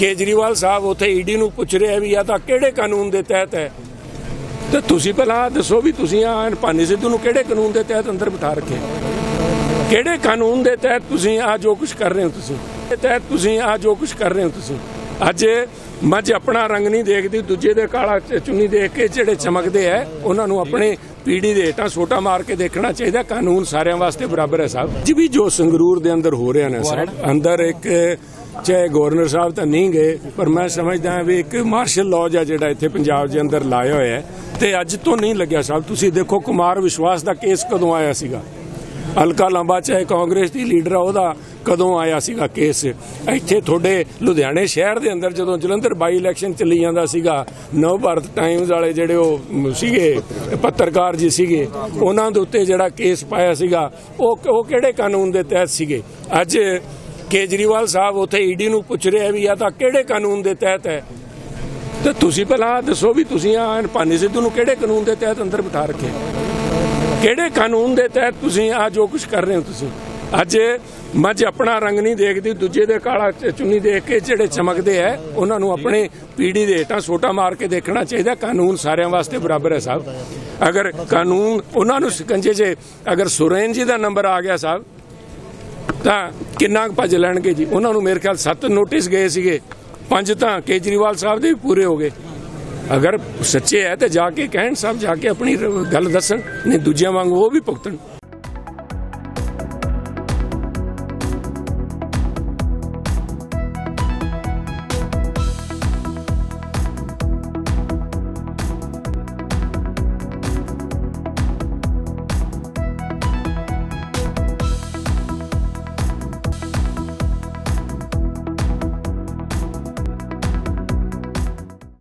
ਕੇਜਰੀਵਾਲ ਸਾਹਿਬ ਉੱਥੇ ਈਡੀ ਨੂੰ ਪੁੱਛ ਰਿਹਾ ਵੀ ਆ ਤਾਂ ਕਿਹੜੇ ਕਾਨੂੰਨ ਦੇ ਤਹਿਤ ਹੈ? ਤੇ ਤੁਸੀਂ ਪਹਿਲਾਂ ਦੱਸੋ ਵੀ ਤੁਸੀਂ ਆ ਭਾਨੀ ਸਿੱਧੂ ਨੂੰ ਕਿਹੜੇ ਕਾਨੂੰਨ ਦੇ ਤਹਿਤ ਅੰਦਰ ਬਿਠਾ ਰੱਖਿਆ ਕਿਹੜੇ ਕਾਨੂੰਨ ਦੇ ਤਹਿਤ ਤੁਸੀਂ ਆ ਜੋ ਕੁਝ ਕਰ ਰਹੇ ਹੋ ਤੁਸੀਂ? ਦੇ ਤਹਿਤ ਤੁਸੀਂ ਆ ਜੋ ਕੁਝ ਕਰ ਰਹੇ ਹੋ ਤੁਸੀਂ? ਅੱਜ ਮੱਝ ਆਪਣਾ ਰੰਗ ਨਹੀਂ ਦੇਖਦੀ ਦੂਜੇ ਦੇ ਕਾਲਾ ਚੁੰਨੀ ਦੇਖ ਕੇ ਜਿਹੜੇ ਚਮਕਦੇ ਐ ਉਹਨਾਂ ਨੂੰ ਆਪਣੇ ਪੀੜੀ ਦੇ ਹੇਠਾਂ ਛੋਟਾ ਮਾਰ ਕੇ ਦੇਖਣਾ ਚਾਹੀਦਾ। ਕਾਨੂੰਨ ਸਾਰਿਆਂ ਵਾਸਤੇ ਬਰਾਬਰ ਹੈ ਸਾਹਿਬ। ਜੀ ਵੀ ਜੋ ਸੰਗਰੂਰ ਦੇ ਅੰਦਰ ਹੋ ਰਿਹਾ ਨੇ ਸਾਹਿਬ ਅੰਦਰ ਇੱਕ ਚਾਹੇ ਗਵਰਨਰ ਸਾਹਿਬ ਤਾਂ ਨਹੀਂ ਗਏ, ਪਰ ਮੈਂ ਸਮਝਦਾ ਹਾਂ ਵੀ ਇੱਕ ਮਾਰਸ਼ਲ ਲਾਅ ਆ ਜਿਹੜਾ ਇੱਥੇ ਪੰਜਾਬ ਦੇ ਅੰਦਰ ਲਾਇਆ ਹੋਇਆ ਹੈ, ਤੇ ਅੱਜ ਤੋਂ ਨਹੀਂ ਲੱਗਿਆ ਸਾਹਿਬ ਤੁਸੀਂ ਦੇਖੋ ਕੁਮਾਰ ਵਿਸ਼ਵਾਸ ਦਾ ਕੇਸ ਕਦੋਂ ਆਇਆ ਸੀਗਾ? ਹਲਕਾ ਲੰਬਾ, ਚਾਹੇ ਕਾਂਗਰਸ ਦੀ ਲੀਡਰ ਆ, ਉਹਦਾ ਕਦੋਂ ਆਇਆ ਸੀਗਾ ਕੇਸ? ਇੱਥੇ ਤੁਹਾਡੇ ਲੁਧਿਆਣੇ ਸ਼ਹਿਰ ਦੇ ਅੰਦਰ ਜਦੋਂ ਜਲੰਧਰ ਬਾਈ ਇਲੈਕਸ਼ਨ ਚੱਲੀ ਜਾਂਦਾ ਸੀਗਾ, ਨਵ ਭਾਰਤ ਟਾਈਮਜ਼ ਵਾਲੇ ਜਿਹੜੇ ਉਹ ਸੀਗੇ, ਪੱਤਰਕਾਰ ਜੀ ਸੀਗੇ, ਉਹਨਾਂ ਦੇ ਉੱਤੇ ਜਿਹੜਾ ਕੇਸ ਪਾਇਆ ਸੀਗਾ, ਉਹ ਉਹ ਕਿਹੜੇ ਕਾਨੂੰਨ ਦੇ ਤਹਿਤ ਸੀਗੇ? ਅੱਜ ਕੇਜਰੀਵਾਲ ਸਾਹਿਬ ਉੱਥੇ ਈਡੀ ਨੂੰ ਪੁੱਛ ਰਿਹਾ ਵੀ ਆ ਤਾਂ ਕਿਹੜੇ ਕਾਨੂੰਨ ਦੇ ਤਹਿਤ ਹੈ? ਤੇ ਤੁਸੀਂ ਪਹਿਲਾਂ ਦੱਸੋ ਵੀ ਤੁਸੀਂ ਆ ਭਾਨੀ ਸਿੱਧੂ ਨੂੰ ਕਿਹੜੇ ਕਾਨੂੰਨ ਦੇ ਤਹਿਤ ਅੰਦਰ ਬਿਠਾ ਰੱਖਿਆ ਕਿਹੜੇ ਕਾਨੂੰਨ ਦੇ ਤਹਿਤ ਤੁਸੀਂ ਆ ਜੋ ਕੁਝ ਕਰ ਰਹੇ ਹੋ ਤੁਸੀਂ? ਅੱਜ ਮੱਝ ਆਪਣਾ ਰੰਗ ਨਹੀਂ ਦੇਖਦੀ, ਦੂਜੇ ਦੇ ਕਾਲਾ ਚ- ਚੁੰਨੀ ਦੇਖ ਕੇ ਜਿਹੜੇ ਚਮਕਦੇ ਐ ਉਹਨਾਂ ਨੂੰ ਆਪਣੇ ਪੀੜੀ ਦੇ ਹੇਠਾਂ ਛੋਟਾ ਮਾਰ ਕੇ ਦੇਖਣਾ ਚਾਹੀਦਾ। ਕਾਨੂੰਨ ਸਾਰਿਆਂ ਵਾਸਤੇ ਬਰਾਬਰ ਹੈ ਸਾਹਿਬ। ਅਗਰ ਕਾਨੂੰਨ ਉਹਨਾਂ ਨੂੰ ਸਿਕੰਜੇ 'ਚ ਅਗਰ ਸੁਰੇਨ ਜੀ ਦਾ ਨੰਬਰ ਆ ਗਿਆ ਸਾਹਿਬ ਤਾਂ ਕਿੰਨਾ ਕੁ ਭੱਜ ਲੈਣਗੇ ਜੀ? ਉਹਨਾਂ ਨੂੰ ਮੇਰੇ ਖਿਆਲ ਸੱਤ ਨੋਟਿਸ ਗਏ ਸੀਗੇ। ਪੰਜ ਤਾਂ ਕੇਜਰੀਵਾਲ ਸਾਹਿਬ ਦੇ ਵੀ ਪੂਰੇ ਹੋ ਗਏ। ਅਗਰ ਸੱਚੇ ਹੈ ਤੇ ਜਾ ਕੇ ਕਹਿਣ ਸਾਹਿਬ, ਜਾ ਕੇ ਆਪਣੀ ਗੱਲ ਦੱਸਣ, ਨਹੀਂ, ਦੂਜਿਆਂ ਵਾਂਗ ਉਹ ਵੀ ਭੁਗਤਣ।